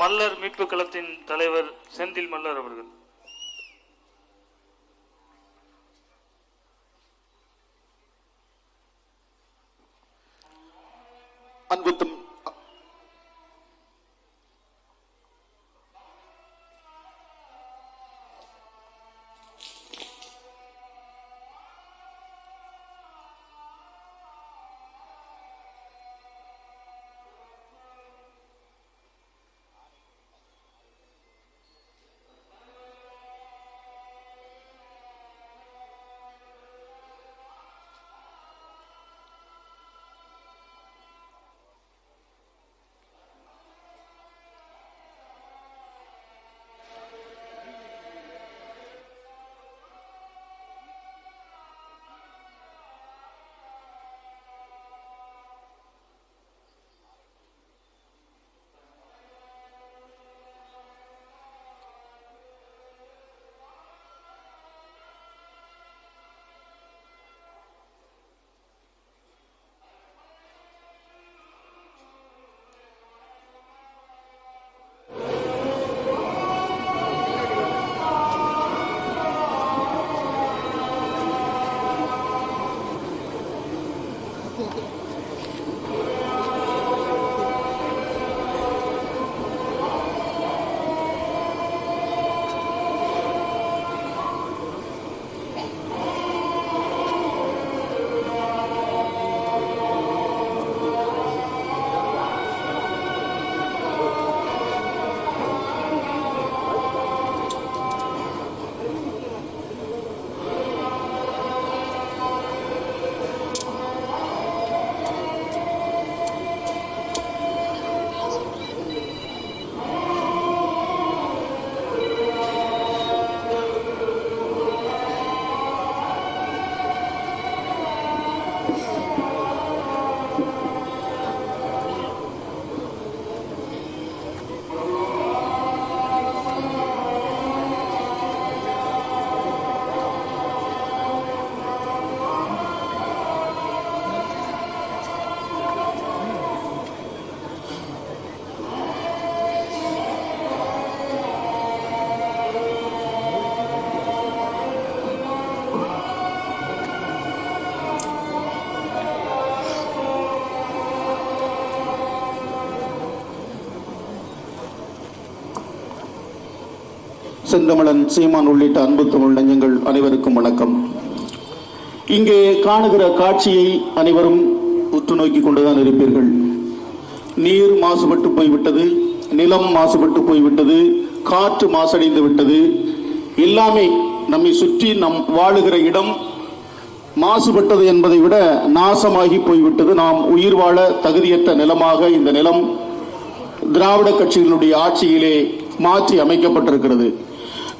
மல்லர் மீட்பு களத்தின் தலைவர் செந்தில் மல்லர் அவர்கள். அன்பு செந்தமிழன் சீமான் உள்ளிட்ட அன்பு தமிழ் நெஞ்சங்கள் அனைவருக்கும் வணக்கம். இங்கே காணுகிற காட்சியை அனைவரும் உற்று நோக்கி கொண்டுதான் இருப்பீர்கள். நீர் மாசுபட்டு போய்விட்டது நிலம் மாசுபட்டு போய்விட்டது காற்று மாசடைந்து விட்டது. எல்லாமே நம்மை சுற்றி நம் வாழுகிற இடம் மாசுபட்டது என்பதை விட நாசமாகி போய்விட்டது. நாம் உயிர் வாழ தகுதியற்ற நிலமாக இந்த நிலம் திராவிட கட்சிகளுடைய ஆட்சியிலே மாற்றி அமைக்கப்பட்டிருக்கிறது.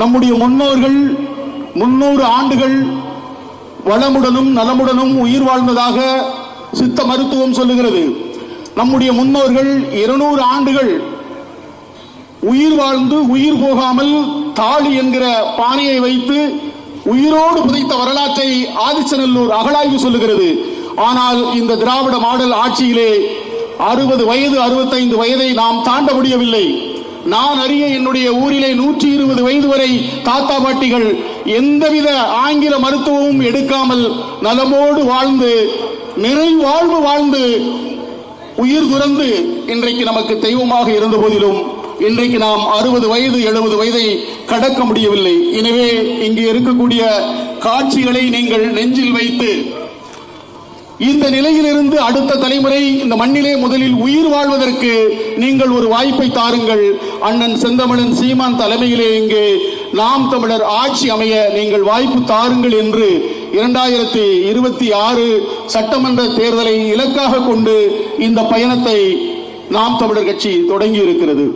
நம்முடைய முன்னோர்கள் முன்னூறு ஆண்டுகள் வளமுடனும் நலமுடனும் உயிர் வாழ்ந்ததாக சித்த மருத்துவம் சொல்லுகிறது. நம்முடைய முன்னோர்கள் இருநூறு ஆண்டுகள் உயிர் வாழ்ந்து உயிர் போகாமல் தாலி என்கிற பானையை வைத்து உயிரோடு புதைத்த வரலாற்றை ஆதிச்சநல்லூர் அகழாய்வு சொல்லுகிறது. ஆனால் இந்த திராவிட மாடல் ஆட்சியிலே அறுபது வயது அறுபத்தைந்து வயதை நாம் தாண்ட முடியவில்லை. நான் அறிய என்னுடைய ஊரிலே நூற்றி இருபது வயது வரை தாத்தா பாட்டிகள் எந்தவித ஆங்கில மருத்துவமும் எடுக்காமல் நலமோடு வாழ்ந்து நிறைவாழ்வு வாழ்ந்து உயிர் துறந்து இன்றைக்கு நமக்கு தெய்வமாக இருந்த போதிலும் இன்றைக்கு நாம் அறுபது வயது எழுபது வயதை கடக்க முடியவில்லை. எனவே இங்கே இருக்கக்கூடிய காட்சிகளை நீங்கள் நெஞ்சில் வைத்து இந்த நிலையிலிருந்து அடுத்த தலைமுறை இந்த மண்ணிலே முதலில் உயிர் வாழ்வதற்கு நீங்கள் ஒரு வாய்ப்பை தாருங்கள். அண்ணன் செந்தமிழன் சீமான் தலைமையிலே இங்கே நாம் தமிழர் ஆட்சி அமைய நீங்கள் வாய்ப்பு தாருங்கள் என்று இரண்டாயிரத்தி இருபத்தி ஆறு சட்டமன்ற தேர்தலை இலக்காக கொண்டு இந்த பயணத்தை நாம் தமிழர் கட்சி தொடங்கி இருக்கிறது.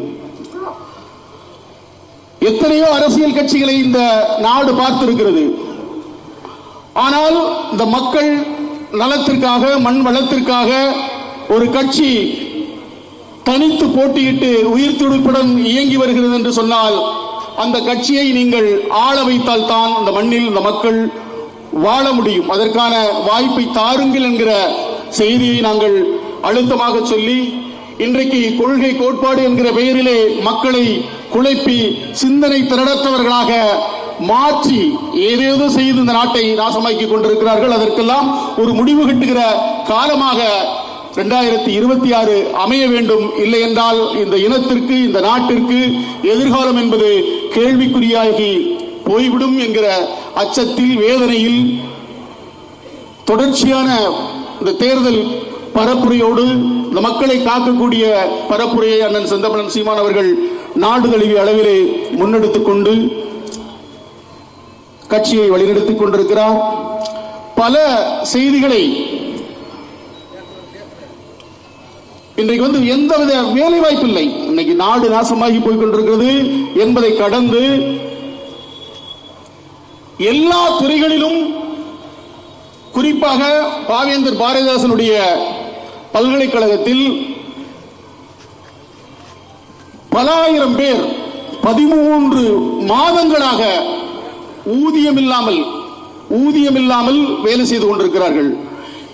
எத்தனையோ அரசியல் கட்சிகளை இந்த நாடு பார்த்திருக்கிறது. ஆனால் இந்த மக்கள் நலத்திற்காக மண் வளத்திற்காக ஒரு கட்சி தனித்து போட்டியிட்டு உயிர் துடிப்புடன் இயங்கி வருகிறது என்று சொன்னால் அந்த கட்சியை நீங்கள் ஆள வைத்தால் தான் அந்த மண்ணில் இந்த மக்கள் வாழ முடியும். அதற்கான வாய்ப்பை தாருங்கள் என்கிற செய்தியை நாங்கள் அழுத்தமாக சொல்லி இன்றைக்கு கொள்கை கோட்பாடு என்கிற பெயரிலே மக்களை குழப்பி சிந்தனை திரடற்றவர்களாக மாற்றி ஏதேதோ செய்து இந்த நாட்டை நாசமாக்கி கொண்டிருக்கிறார்கள். அதற்கெல்லாம் ஒரு முடிவு கட்டுகிற காலமாக இரண்டாயிரத்தி இருபத்தி ஆறு அமைய வேண்டும். இல்லை என்றால் இந்த இனத்திற்கு இந்த நாட்டிற்கு எதிர்காலம் என்பது கேள்விக்குறியாகி போய்விடும் என்கிற அச்சத்தில் வேதனையில் தொடர்ச்சியான இந்த தேர்தல் பரப்புரையோடு இந்த மக்களை காக்கக்கூடிய பரப்புரையை அண்ணன் செந்தமலன் சீமான் அவர்கள் நாடு தழுவிய அளவிலே முன்னெடுத்துக் கொண்டு கட்சியை வழிநடத்திக் கொண்டிருக்கிறார். பல செய்திகளை இன்றைக்கு வந்து எந்தவித வேலை வாய்ப்பு இல்லை இன்னைக்கு நாடு நாசமாகி போய்கொண்டிருக்கிறது என்பதை கடந்து எல்லா துறைகளிலும் குறிப்பாக பாவேந்தர் பாரதிதாசனுடைய பல்கலைக்கழகத்தில் பல ஆயிரம் பேர் பதிமூன்று மாதங்களாக ஊதியம் இல்லாமல் ஊதியம் இல்லாமல் வேலை செய்து கொண்டிருக்கிறார்கள்.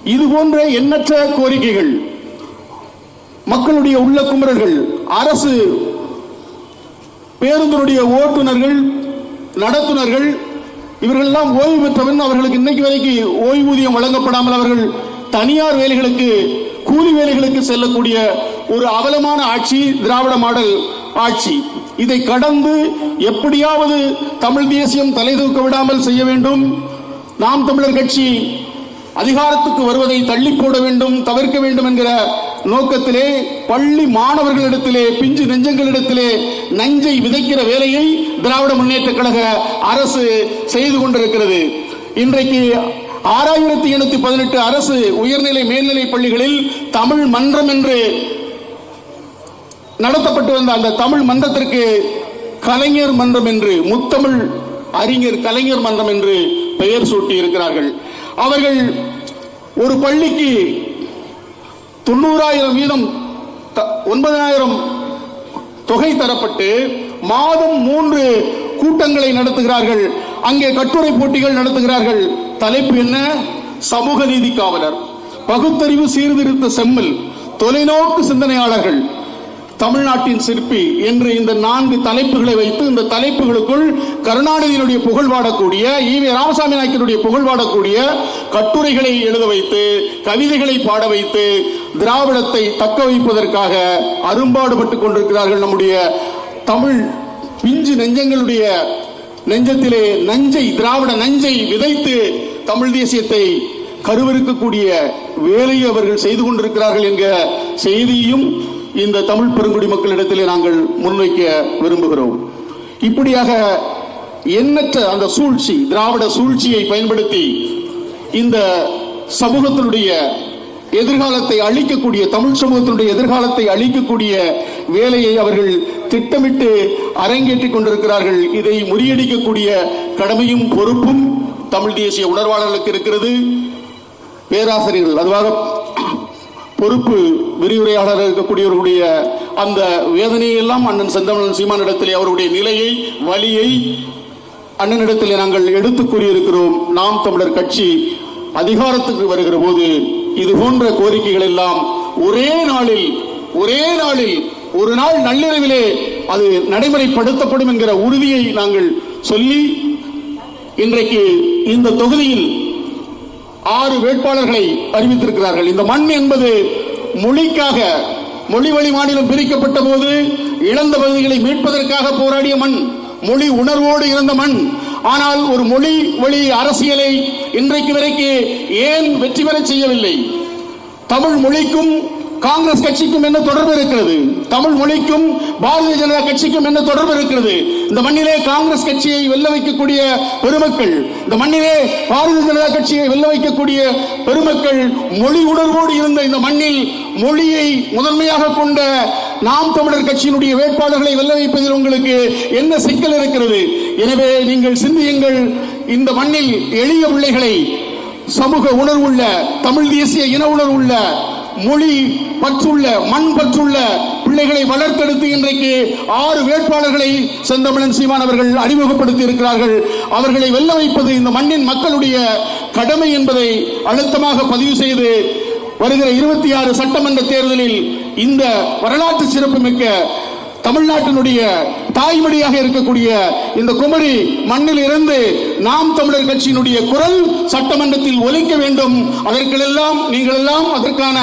இது போன்ற எண்ணற்ற கோரிக்கைகள் மக்களுடைய உள்ள குமரர்கள் அரசு பேருந்தினுடைய ஓட்டுநர்கள் நடத்துனர்கள் இவர்கள் எல்லாம் ஓய்வு பெற்றவன் அவர்களுக்கு இன்னைக்கு வரைக்கும் ஓய்வூதியம் வழங்கப்படாமல் அவர்கள் தனியார் வேலைகளுக்கு கூலி வேலைகளுக்கு செல்லக்கூடிய ஒரு அவலமான ஆட்சி திராவிட மாடல் ஆட்சி. இதை கடந்து எப்படியாவது தமிழ் தேசியம் தலை தூக்க விடாமல் செய்ய வேண்டும். நாம் தமிழர் கட்சி அதிகாரத்துக்கு வருவதை தள்ளி போட வேண்டும் தவிர்க்க வேண்டும் என்கிற நோக்கத்திலே பள்ளி மாணவர்களிடத்திலே பிஞ்சு நெஞ்சங்களிடத்திலே நஞ்சை விதைக்கிற வேலையை திராவிட முன்னேற்ற கழக அரசு செய்து கொண்டிருக்கிறது. இன்றைக்கு ஆறாயிரத்தி எண்ணூத்தி பதினெட்டு அரசு உயர்நிலை மேல்நிலை பள்ளிகளில் தமிழ் மன்றம் என்று நடத்தப்பட்டு வந்த அந்த தமிழ் மன்றத்திற்கு கலைஞர் மன்றம் என்று முத்தமிழ் அறிஞர் கலைஞர் மன்றம் என்று பெயர் சூட்டி இருக்கிறார்கள் அவர்கள் ஒரு பள்ளிக்கு தொண்ணூறாயிரம் வீதம் த- ஒன்பதாயிரம் தொகை தரப்பட்டு மாதம் மூன்று கூட்டங்களை நடத்துகிறார்கள். அங்கே கட்டுரை போட்டிகள் நடத்துகிறார்கள். தலைப்பு என்ன? சமூக நீதி காவலர். பகுத்தறிவு சீர்திருத்த செம்மல். தொலைநோக்கு சிந்தனையாளர்கள். தமிழ்நாட்டின் சிற்பி என்று இந்த நான்கு தலைப்புகளை வைத்து இந்த தலைப்புகளுக்குள் கருணாநிதியினுடைய புகழ் பாடக்கூடிய ஈவே ராமசாமி நாயக்கருடைய புகழ் பாடக்கூடிய கட்டுரைகளை எழுத வைத்து கவிதைகளை பாட வைத்து திராவிடத்தை தக்க வைப்பதற்காக அரும்பாடுபட்டுக் கொண்டிருக்கிறார்கள் நம்முடைய தமிழ் பிஞ்சு நெஞ்சங்களுடைய நெஞ்சத்திலே நஞ்சை திராவிட நஞ்சை விதைத்து தமிழ் தேசியத்தை கருவறுக்கக்கூடிய வேலையை அவர்கள் செய்து கொண்டிருக்கிறார்கள் என்கிற செய்தியும் இந்த தமிழ் பெருங்குடி மக்களிடத்திலே நாங்கள் முன்வைக்க விரும்புகிறோம். இப்படியாக எண்ணற்ற அந்த சூழ்ச்சி திராவிட சூழ்ச்சியை பயன்படுத்தி இந்த சமூகத்தினுடைய எதிர்காலத்தை அழிக்கக்கூடிய தமிழ் சமூகத்தினுடைய எதிர்காலத்தை அழிக்கக்கூடிய வேலையை அவர்கள் திட்டமிட்டு அரங்கேற்றிக் கொண்டிருக்கிறார்கள். இதை முறியடிக்கக்கூடிய கடமையும் பொறுப்பும் தமிழ் தேசிய உணர்வாளர்களுக்கு இருக்கிறது. பேராசிரியர்கள் அதுவாக பொறுப்பு விரிவுரையாளர் இருக்கக்கூடியவர்களுடைய அந்த வேதனையெல்லாம் அண்ணன் செந்தமிழன் சீமானிடத்திலே அவருடைய நிலையை வழியை அண்ணனிடத்திலே நாங்கள் எடுத்து கூறியிருக்கிறோம். நாம் தமிழர் கட்சி அதிகாரத்துக்கு வருகிற போது இது போன்ற கோரிக்கைகள் எல்லாம் ஒரே நாளில் ஒரே நாளில் ஒரு நாள் நள்ளிரவிலே அது நடைமுறைப்படுத்தப்படும் என்கிற உறுதியை நாங்கள் சொல்லி இன்றைக்கு இந்த தொகுதியில் ஆறு வேட்பாளர்களை அறிவித்திருக்கிறார்கள். இந்த மண் என்பது மொழிக்காக மொழி வழி மாநிலம் பிரிக்கப்பட்ட போது இழந்த பகுதிகளை மீட்பதற்காக போராடிய மண் மொழி உணர்வோடு இருந்த மண். ஆனால் ஒரு மொழி வழி அரசியலை இன்றைக்கு வரைக்கு ஏன் வெற்றி பெறச் செய்யவில்லை? தமிழ் மொழிக்கும் காங்கிரஸ் கட்சிக்கும் என்ன தொடர்பு இருக்கிறது? தமிழ் மொழிக்கும் பாரதிய ஜனதா கட்சிக்கும் என்ன தொடர்பு இருக்கிறது? இந்த மண்ணிலே காங்கிரஸ் கட்சியை வெல்ல வைக்கக்கூடிய பெருமக்கள் இந்த மண்ணிலே பாரதிய ஜனதா கட்சியை வெல்ல வைக்கக்கூடிய பெருமக்கள் மொழி உணர்வோடு இருந்த இந்த மண்ணில் மொழியை முதன்மையாக கொண்ட நாம் தமிழர் கட்சியினுடைய வேட்பாளர்களை வெல்ல வைப்பதில் உங்களுக்கு என்ன சிக்கல் இருக்கிறது? எனவே நீங்கள் சிந்தியுங்கள் இந்த மண்ணில் எளிய பிள்ளைகளை சமூக உணர்வுள்ள தமிழ் தேசிய இன உணர்வுள்ள மொழி பற்றுள்ள மண் பற்றுள்ள பிள்ளைகளை வளர்த்தெடுத்து இன்றைக்கு ஆறு வேட்பாளர்களை செந்தமிழன் சீமான் அவர்கள் அறிமுகப்படுத்தி இருக்கிறார்கள் அவர்களை வெல்ல வைப்பது இந்த மண்ணின் மக்களுடைய கடமை என்பதை அழுத்தமாக பதிவு செய்து வருகிற இருபத்தி ஆறு சட்டமன்ற தேர்தலில் இந்த வரலாற்று சிறப்புமிக்க தமிழ்நாட்டினுடைய தாய்மொழியாக இருக்கக்கூடிய இந்த குமரி மண்ணில் இருந்து நாம் தமிழர் கட்சியினுடைய குரல் சட்டமன்றத்தில் ஒலிக்க வேண்டும். அதற்கெல்லாம் நீங்கள் எல்லாம் அதற்கான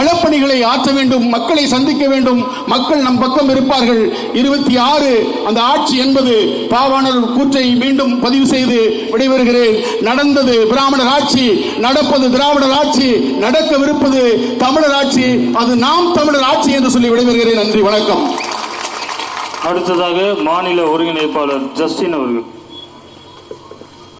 களப்பணிகளை ஆற்ற வேண்டும் மக்களை சந்திக்க வேண்டும். மக்கள் நம் பக்கம் இருப்பார்கள். இருபத்தி ஆறு அந்த ஆட்சி என்பது பாவாணர் கூற்றை மீண்டும் பதிவு செய்து விடைபெறுகிறேன். நடந்தது பிராமணர் ஆட்சி நடப்பது திராவிடர் ஆட்சி நடக்கவிருப்பது தமிழர் ஆட்சி. அது நாம் தமிழர் ஆட்சி என்று சொல்லி விடைபெறுகிறேன். நன்றி வணக்கம். அடுத்ததாக மாநில ஒருங்கிணைப்பாளர் ஜஸ்டின் அவர்கள்.